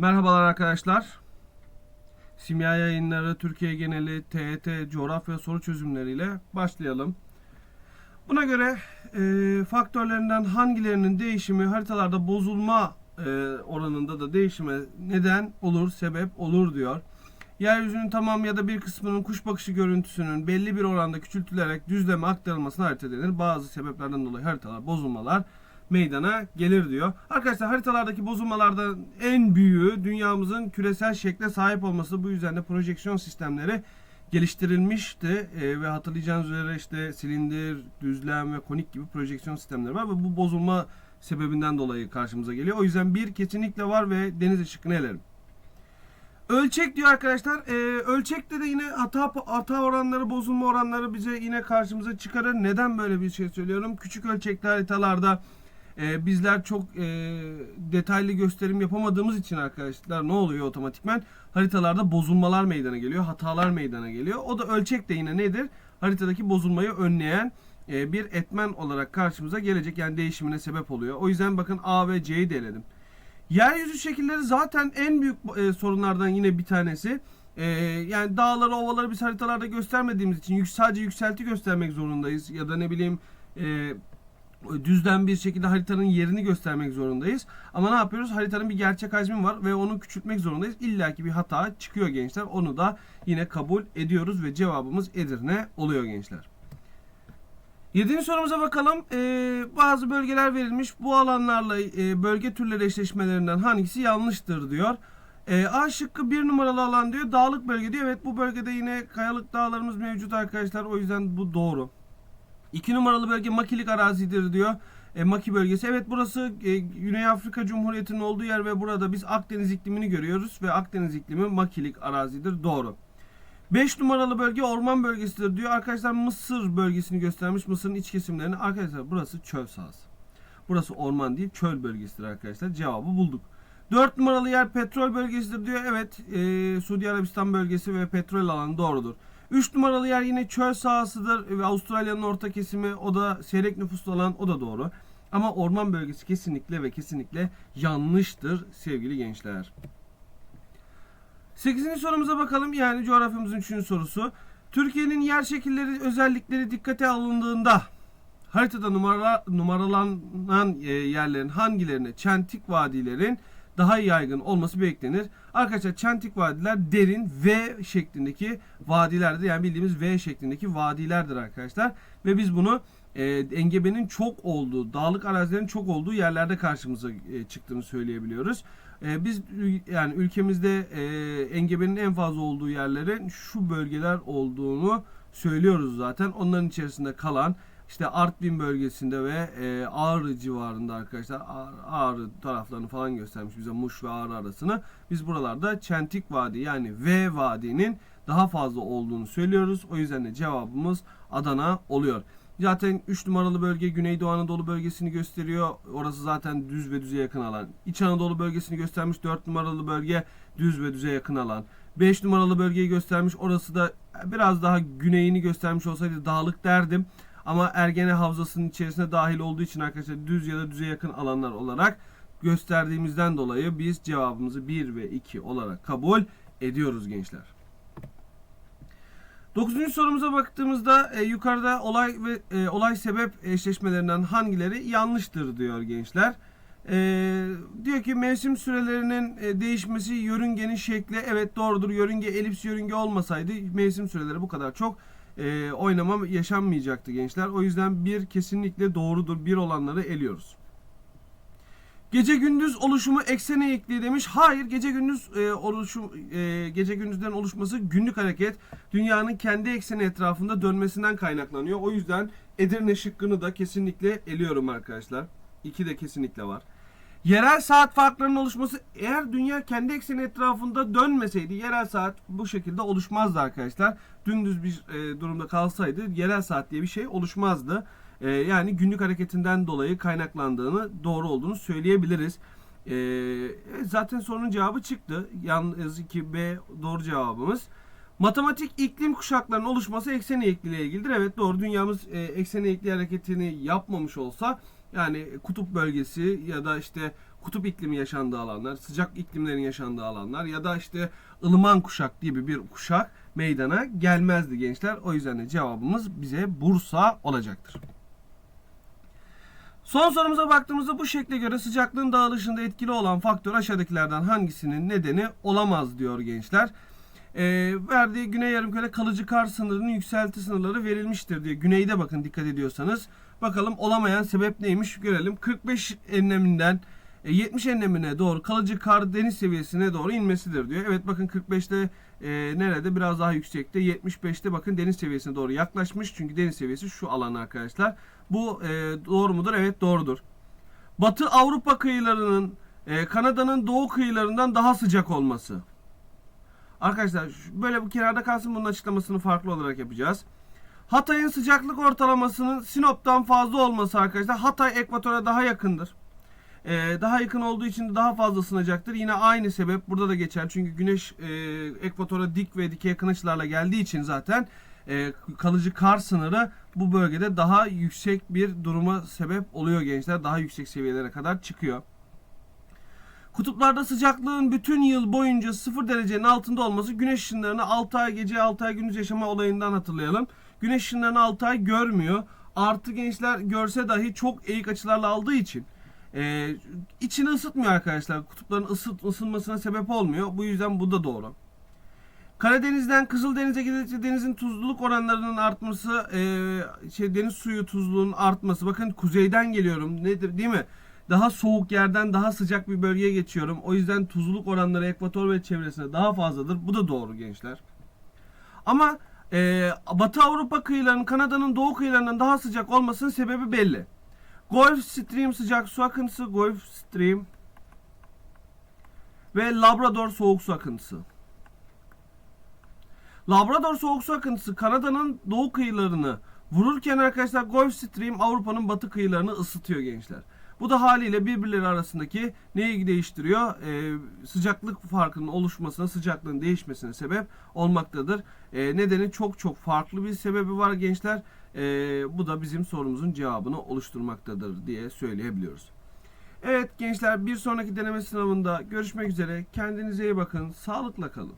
Merhabalar arkadaşlar. Simya yayınları Türkiye geneli TET coğrafya soru çözümleriyle başlayalım. Buna göre e, faktörlerinden hangilerinin değişimi haritalarda bozulma e, oranında da değişime neden olur, sebep olur diyor. Yeryüzünün tamam ya da bir kısmının kuş bakışı görüntüsünün belli bir oranda küçültülerek düzleme aktarılmasına harita denir. Bazı sebeplerden dolayı haritalar bozulmalar meydana gelir diyor. Arkadaşlar haritalardaki bozulmalardan en büyüğü dünyamızın küresel şekle sahip olması. Bu yüzden de projeksiyon sistemleri geliştirilmişti E, ve hatırlayacağınız üzere işte silindir, düzlem ve konik gibi projeksiyon sistemleri var ve bu bozulma sebebinden dolayı karşımıza geliyor. O yüzden bir kesinlikle var ve deniz ışıkını elerim. Ölçek diyor arkadaşlar. Ee, ölçekte de yine hata hata oranları, bozulma oranları bize yine karşımıza çıkarır. Neden böyle bir şey söylüyorum? Küçük ölçekli haritalarda e, bizler çok e, detaylı gösterim yapamadığımız için arkadaşlar ne oluyor otomatikman? Haritalarda bozulmalar meydana geliyor, hatalar meydana geliyor. O da ölçek de yine nedir? Haritadaki bozulmayı önleyen e, bir etmen olarak karşımıza gelecek. Yani değişimine sebep oluyor. O yüzden bakın A ve C'yi de eledim. Yeryüzü şekilleri zaten en büyük e, sorunlardan yine bir tanesi. E, yani dağları, ovaları biz haritalarda göstermediğimiz için yük, sadece yükselti göstermek zorundayız. Ya da ne bileyim e, düzden bir şekilde haritanın yerini göstermek zorundayız. Ama ne yapıyoruz? Haritanın bir gerçek hacmi var ve onu küçültmek zorundayız. İlla ki bir hata çıkıyor gençler. Onu da yine kabul ediyoruz ve cevabımız Edirne oluyor gençler. Yedinci sorumuza bakalım. Ee, bazı bölgeler verilmiş. Bu alanlarla e, bölge türleri eşleşmelerinden hangisi yanlıştır diyor. Ee, A şıkkı bir numaralı alan diyor. Dağlık bölge diyor. Evet bu bölgede yine kayalık dağlarımız mevcut arkadaşlar. O yüzden bu doğru. 2 numaralı bölge makilik arazidir diyor. E, Maki bölgesi. Evet burası e, Güney Afrika Cumhuriyeti'nin olduğu yer ve burada biz Akdeniz iklimini görüyoruz ve Akdeniz iklimi makilik arazidir. Doğru. 5 numaralı bölge orman bölgesidir diyor. Arkadaşlar Mısır bölgesini göstermiş. Mısır'ın iç kesimlerini. Arkadaşlar burası çöl sahası. Burası orman değil çöl bölgesidir arkadaşlar. Cevabı bulduk. 4 numaralı yer petrol bölgesidir diyor. Evet e, Suudi Arabistan bölgesi ve petrol alanı doğrudur. 3 numaralı yer yine çöl sahasıdır ve Avustralya'nın orta kesimi o da seyrek nüfuslu olan o da doğru. Ama orman bölgesi kesinlikle ve kesinlikle yanlıştır sevgili gençler. 8. sorumuza bakalım. Yani coğrafyamızın 3. sorusu. Türkiye'nin yer şekilleri özellikleri dikkate alındığında haritada numara, numaralanan e, yerlerin hangilerine çentik vadilerin daha yaygın olması beklenir. Arkadaşlar çentik vadiler derin V şeklindeki vadilerdir. Yani bildiğimiz V şeklindeki vadilerdir arkadaşlar. Ve biz bunu e, engebenin çok olduğu, dağlık arazilerin çok olduğu yerlerde karşımıza e, çıktığını söyleyebiliyoruz. E, biz yani ülkemizde e, engebenin en fazla olduğu yerlerin şu bölgeler olduğunu söylüyoruz zaten. Onların içerisinde kalan işte Artvin bölgesinde ve e, Ağrı civarında arkadaşlar Ağrı taraflarını falan göstermiş bize Muş ve Ağrı arasını. Biz buralarda Çentik Vadi yani V Vadi'nin daha fazla olduğunu söylüyoruz. O yüzden de cevabımız Adana oluyor. Zaten 3 numaralı bölge Güneydoğu Anadolu bölgesini gösteriyor. Orası zaten düz ve düze yakın alan. İç Anadolu bölgesini göstermiş 4 numaralı bölge düz ve düze yakın alan. 5 numaralı bölgeyi göstermiş. Orası da biraz daha güneyini göstermiş olsaydı dağlık derdim. Ama Ergene Havzası'nın içerisine dahil olduğu için arkadaşlar düz ya da düze yakın alanlar olarak gösterdiğimizden dolayı biz cevabımızı 1 ve 2 olarak kabul ediyoruz gençler. Dokuzuncu sorumuza baktığımızda e, yukarıda olay ve e, olay sebep eşleşmelerinden hangileri yanlıştır diyor gençler. E, diyor ki mevsim sürelerinin e, değişmesi yörüngenin şekli evet doğrudur. Yörünge elips yörünge olmasaydı mevsim süreleri bu kadar çok e, oynama yaşanmayacaktı gençler. O yüzden bir kesinlikle doğrudur. Bir olanları eliyoruz. Gece gündüz oluşumu eksene ekli demiş. Hayır, gece gündüz e, oluşum e, gece gündüzden oluşması günlük hareket dünyanın kendi ekseni etrafında dönmesinden kaynaklanıyor. O yüzden Edirne şıkkını da kesinlikle eliyorum arkadaşlar. İki de kesinlikle var. Yerel saat farklarının oluşması eğer dünya kendi ekseni etrafında dönmeseydi yerel saat bu şekilde oluşmazdı arkadaşlar. Dümdüz bir e, durumda kalsaydı yerel saat diye bir şey oluşmazdı. E, yani günlük hareketinden dolayı kaynaklandığını doğru olduğunu söyleyebiliriz. E, zaten sorunun cevabı çıktı. Yalnız ki B doğru cevabımız. Matematik iklim kuşaklarının oluşması eksen eğikliği ile ilgilidir. Evet doğru dünyamız e, eksen eğikliği hareketini yapmamış olsa yani kutup bölgesi ya da işte kutup iklimi yaşandığı alanlar, sıcak iklimlerin yaşandığı alanlar ya da işte ılıman kuşak gibi bir kuşak meydana gelmezdi gençler. O yüzden de cevabımız bize Bursa olacaktır. Son sorumuza baktığımızda bu şekle göre sıcaklığın dağılışında etkili olan faktör aşağıdakilerden hangisinin nedeni olamaz diyor gençler. Ee, verdiği güney yarımküre kalıcı kar sınırının yükselti sınırları verilmiştir diye. Güneyde bakın dikkat ediyorsanız. Bakalım olamayan sebep neymiş görelim. 45 enleminden e, 70 enlemine doğru kalıcı kar deniz seviyesine doğru inmesidir diyor. Evet bakın 45'te e, nerede biraz daha yüksekte 75'te bakın deniz seviyesine doğru yaklaşmış. Çünkü deniz seviyesi şu alan arkadaşlar. Bu e, doğru mudur? Evet doğrudur. Batı Avrupa kıyılarının e, Kanada'nın doğu kıyılarından daha sıcak olması. Arkadaşlar böyle bu kenarda kalsın bunun açıklamasını farklı olarak yapacağız. Hatay'ın sıcaklık ortalamasının Sinop'tan fazla olması arkadaşlar. Hatay ekvatora daha yakındır. Ee, daha yakın olduğu için de daha fazla ısınacaktır. Yine aynı sebep burada da geçer. Çünkü güneş e, ekvatora dik ve dikey yakın açılarla geldiği için zaten e, kalıcı kar sınırı bu bölgede daha yüksek bir duruma sebep oluyor gençler. Daha yüksek seviyelere kadar çıkıyor. Kutuplarda sıcaklığın bütün yıl boyunca 0 derecenin altında olması güneş ışınlarını 6 ay gece 6 ay gündüz yaşama olayından hatırlayalım. Güneş ışınlarını 6 ay görmüyor. Artı gençler görse dahi çok eğik açılarla aldığı için e, içini ısıtmıyor arkadaşlar. Kutupların ısıt, ısınmasına sebep olmuyor. Bu yüzden bu da doğru. Karadeniz'den Kızıldeniz'e gidince denizin tuzluluk oranlarının artması, e, şey deniz suyu tuzluluğunun artması. Bakın kuzeyden geliyorum. Nedir değil mi? Daha soğuk yerden daha sıcak bir bölgeye geçiyorum. O yüzden tuzluluk oranları ekvator ve çevresinde daha fazladır. Bu da doğru gençler. Ama e, Batı Avrupa kıyılarının Kanada'nın doğu kıyılarından daha sıcak olmasının sebebi belli. Gulf Stream sıcak su akıntısı, Gulf Stream ve Labrador soğuk su akıntısı. Labrador soğuk su akıntısı Kanada'nın doğu kıyılarını vururken arkadaşlar Gulf Stream Avrupa'nın batı kıyılarını ısıtıyor gençler. Bu da haliyle birbirleri arasındaki neyi değiştiriyor? Ee, sıcaklık farkının oluşmasına, sıcaklığın değişmesine sebep olmaktadır. Ee, nedeni çok çok farklı bir sebebi var gençler. Ee, bu da bizim sorumuzun cevabını oluşturmaktadır diye söyleyebiliyoruz. Evet gençler bir sonraki deneme sınavında görüşmek üzere. Kendinize iyi bakın. Sağlıkla kalın.